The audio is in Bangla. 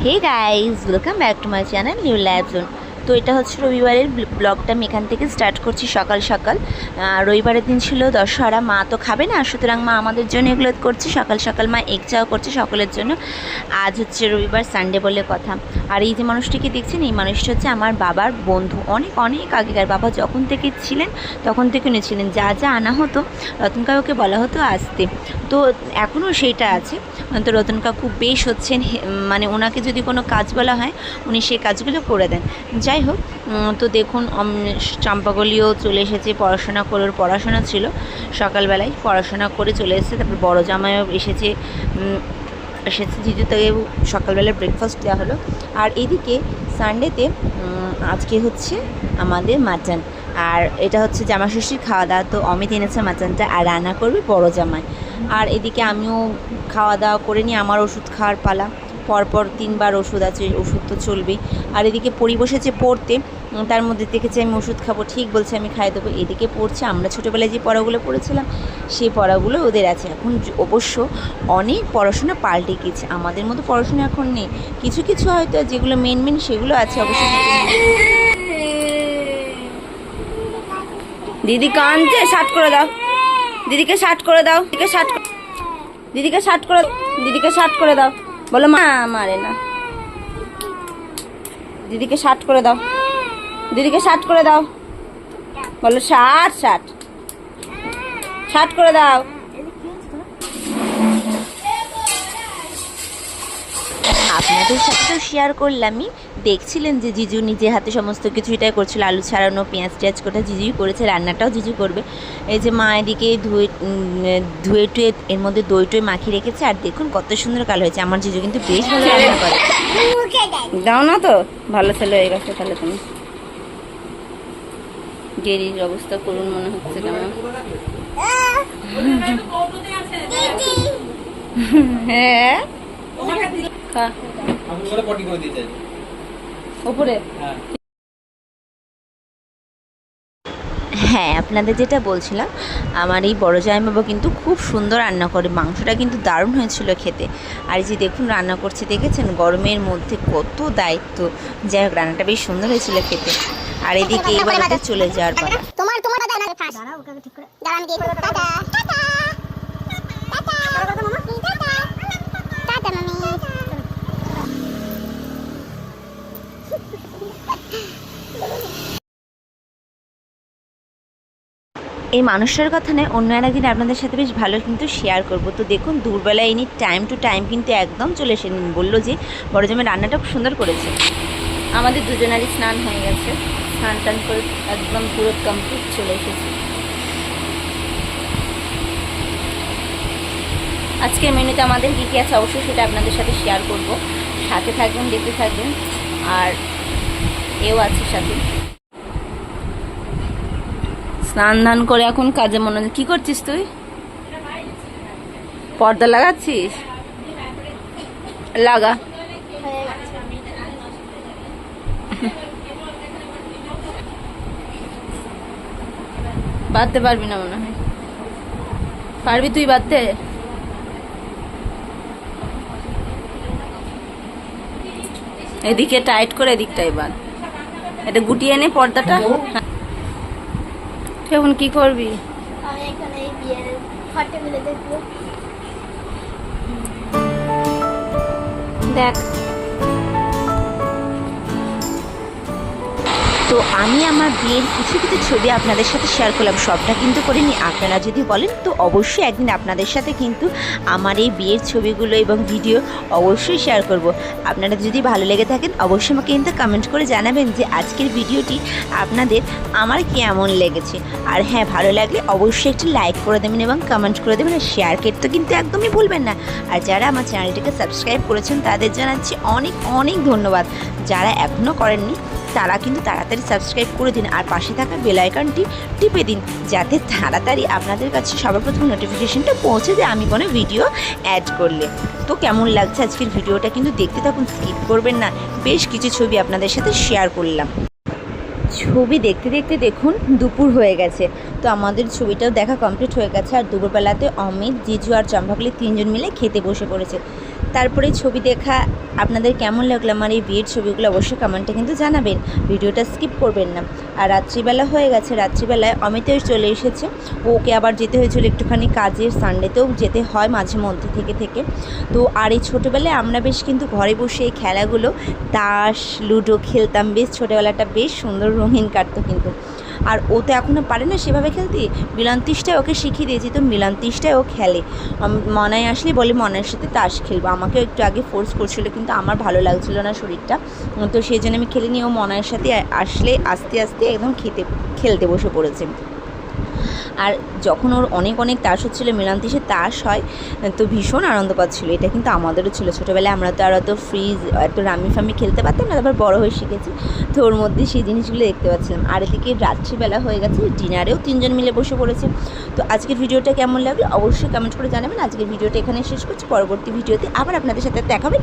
Hey guys, welcome back to my channel New Lab Zone. তো এটা হচ্ছে রবিবারের ব্লগটা আমি এখান থেকে স্টার্ট করছি সকাল সকাল। রবিবারের দিন ছিল দশহরা, মা তো খাবে না, সুতরাং মা আমাদের জন্য এগুলো করছে, সকাল সকাল মা এগ চাও করছে সকলের জন্য। আজ হচ্ছে রবিবার সানডে বলে কথা। আর এই যে মানুষটিকে দেখছেন, এই মানুষটি হচ্ছে আমার বাবার বন্ধু। অনেক অনেক আগেকার বাবা যখন থেকে ছিলেন, তখন থেকে উনি ছিলেন। যা যা আনা হতো, রতন কাকুকে বলা হতো আসতে। তো এখনও সেইটা আছে। তো রতন কাকু বেশ হচ্ছেন মানে ওনাকে যদি কোনো কাজ বলা হয়, উনি সেই কাজগুলো করে দেন। যাই হোক তো দেখুন উম, চম্পাকলিও চলে এসেছে পড়াশোনা করে পড়াশোনা ছিল। সকালবেলায় পড়াশোনা করে চলে এসেছে তারপর বড় জামাইও এসেছে এসেছে জিজু তাকে সকালবেলা ব্রেকফাস্ট দেওয়া হলো। আর এদিকে সানডেতে আজকে হচ্ছে আমাদের মাটন আর এটা হচ্ছে জামা ষষ্ঠীর খাওয়া দাওয়া তো অমিত এনেছে মাটনটা আর রান্না করবে বড় জামাই। আর এদিকে আমিও খাওয়া দাওয়া করে নিয়ে আমার ওষুধ খাওয়ার পালা। পরপর তিনবার ওষুধ আছে, ওষুধ তো চলবেই। আর এদিকে পড়ি বসেছে পড়তে তার মধ্যে দেখেছে, আমি ওষুধ খাব, ঠিক বলছে, আমি খাই দেবো। এদিকে পড়ছে, আমরা ছোটোবেলায় যে পড়াগুলো পড়েছিলাম, সেই পড়াগুলো ওদের আছে। এখন অবশ্য অনেক পড়াশোনা পাল্টে গেছে। আমাদের মতো পড়াশোনা এখন নেই। কিছু কিছু হয়তো যেগুলো মেন মেন সেগুলো আছে, অবশ্য দিদি কাঁদছে শার্ট করে দাও। দিদিকে শার্ট করে দাও, দিদিকে শার্ট দিদিকে শার্ট করে দিদিকে শার্ট করে দাও। বলো মা, মারে না। দিদিকে শার্ট করে দাও। দিদিকে শার্ট করে দাও। বলো শার্ট শার্ট। শার্ট করে দাও। আপনাদের সাথে শেয়ার করলামই। দেখছিলেন যে জিজু নিজে হাতে সমস্ত কিছু এটাই করছিল আলু ছাড়ানো পেঁয়াজ টেয়াজ কোটা জিজুই করেছে রান্নাটাও জিজু করবে। এই যে মা এদিকে ধুয়ে ধুয়ে টুয়ে এর মধ্যে দই টই মাখিয়ে রেখেছে আর দেখুন কত সুন্দর কাল হয়েছে। আমার জিজু কিন্তু বেশ ভালো রান্না করে। দাও না তো ভালো ছেলে হয়ে গেছে তাহলে তুমি। গেরির অবস্থা করুন মনে হচ্ছে কেমন। হ্যাঁ। হ্যাঁ আপনাদের যেটা বলছিলাম আমার এই বড় জামাইবাবু কিন্তু খুব সুন্দর রান্না করে মাংসটা কিন্তু দারুণ হয়েছিল খেতে। আর যে দেখুন রান্না করছে দেখেছেন? গরমের মধ্যে কত দায়িত্ব। যাই হোক রান্নাটা বেশ সুন্দর হয়েছিল খেতে। আর এদিকে এবার চলে যাওয়ার পালা। তোমার দাদা ঠিক করে। দাঁড়া আমি টাটা। টাটা। টাটা। টাটা মামা টাটা টাটা এই মানুষটার কথা নয়, অন্য একদিন আপনাদের সাথে বেশ ভালো কিন্তু শেয়ার করব। তো দেখুন দুপুরবেলায় ইনি টাইম টু টাইম কিন্তু একদম চলে এসে বলল যে বড় জামাই রান্নাটা খুব সুন্দর করেছে। আমাদের দুজনারই স্নান হয়ে গেছে। স্নান টান করে একদম পুরো কমপ্লিট চলে এসেছে। আজকের মেনুতে আমাদের কী কী আছে অবশ্যই সেটা আপনাদের সাথে শেয়ার করব। সাথে থাকবেন, দেখতে থাকবেন। আর এও আছে সাথে। স্নান ধান করে এখন কাজে মনে কি করছিস তুই? পর্দা লাগাচ্ছিস? লাগা। বাঁধতে পারবি না মনে হয়। পারবি তুই বাঁধতে? এদিকে টাইট করে এদিকটা এবার। এটা গুটিয়ে নে পর্দাটা। এখন কি করবি? দেখ। তো আমি আমার বিয়ের কিছু কিছু ছবি আপনাদের সাথে শেয়ার করলাম। সবটা কিন্তু করিনি আপনারা যদি বলেন, তো অবশ্যই একদিন আপনাদের সাথে কিন্তু আমার এই বিয়ের ছবিগুলো এবং ভিডিও অবশ্যই শেয়ার করব। আপনারা যদি ভালো লেগে থাকেন, অবশ্যই আমাকে কিন্তু কমেন্ট করে জানাবেন যে আজকের ভিডিওটি আপনাদের আমার কেমন লেগেছে। আর হ্যাঁ ভালো লাগলে অবশ্যই একটি লাইক করে দেবেন এবং কমেন্ট করে দেবেন। আর শেয়ার করতে কিন্তু একদমই ভুলবেন না। আর যারা আমার চ্যানেলটিকে সাবস্ক্রাইব করেছেন, তাদের জানাচ্ছি অনেক অনেক ধন্যবাদ। যারা এখনও করেননি তারা কিন্তু তাড়াতাড়ি সাবস্ক্রাইব করে দিন আর পাশে থাকা বেল আইকনটি টিপে দিন যাতে তাড়াতাড়ি আপনাদের কাছে সর্বপ্রথম নোটিফিকেশনটা পৌঁছে যায় আমি কোনো ভিডিও অ্যাড করলে। তো কেমন লাগছে আজকের ভিডিওটা কিন্তু দেখতে থাকুন স্কিপ করবেন না। বেশ কিছু ছবি আপনাদের সাথে শেয়ার করলাম। ছবি দেখতে দেখতে দেখুন, দুপুর হয়ে গেছে। তো আমাদের ছবিটাও দেখা কমপ্লিট হয়ে গেছে। আর দুপুরবেলাতে অমিত, জিজু আর চম্পাকলি তিনজন মিলে খেতে বসে পড়েছে। তারপরে ছবি দেখা আপনাদের কেমন লাগল আমার এই বিয়ের ছবিগুলো অবশ্যই কমেন্টে কিন্তু জানাবেন। ভিডিওটা স্কিপ করবেন না। আর রাত্রিবেলা হয়ে গেছে, রাত্রিবেলায় অমিতেও চলে এসেছে। ওকে আবার যেতে হয়েছিল একটুখানি কাজের সানডেতেও যেতে হয় মাঝে মধ্যে থেকে থেকে। তো আর এই ছোটোবেলায় আমরা বেশ কিন্তু ঘরে বসে এই খেলাগুলো, তাস, লুডো খেলতাম। বেশ ছোটোবেলাটা বেশ সুন্দর রঙিন কাটতো কিন্তু। আর ও তো এখনও পারে না সেভাবে খেলতে। মিলান্তিসটাই ওকে শিখিয়ে দিয়েছি তো মিলান্তিসটাই ও খেলে। মনায় আসলে বলে মনের সাথে তাস খেলব। আমাকে একটু আগে ফোর্স করছিল, কিন্তু আমার ভালো লাগছিল না শরীরটা। তো সেই জন্য আমি খেলে নিয়ে ও মনার সাথে আসলে আস্তে আস্তে একদম খেতে, খেলতে বসে পড়েছে। আর যখন ওর অনেক অনেক তাস হচ্ছিল মিলান্তিসে তাস হয়, তো ভীষণ আনন্দ পাচ্ছিলো। এটা কিন্তু আমাদেরও ছিল। ছোটোবেলায় আমরা তো আর অত ফ্রিজ এত রামি ফামি খেলতে পারতাম না, তারপর বড় হয়ে শিখেছি। তো ওর মধ্যে সেই জিনিসগুলো দেখতে পাচ্ছিলাম। আর এদিকে রাত্রিবেলা হয়ে গেছে, ডিনারেও তিনজন মিলে বসে পড়েছে। তো আজকের ভিডিওটা কেমন লাগল? অবশ্যই কমেন্ট করে জানাবেন। আজকের ভিডিওটা এখানে শেষ করছি। পরবর্তী ভিডিওতে আবার আপনাদের সাথে দেখাবে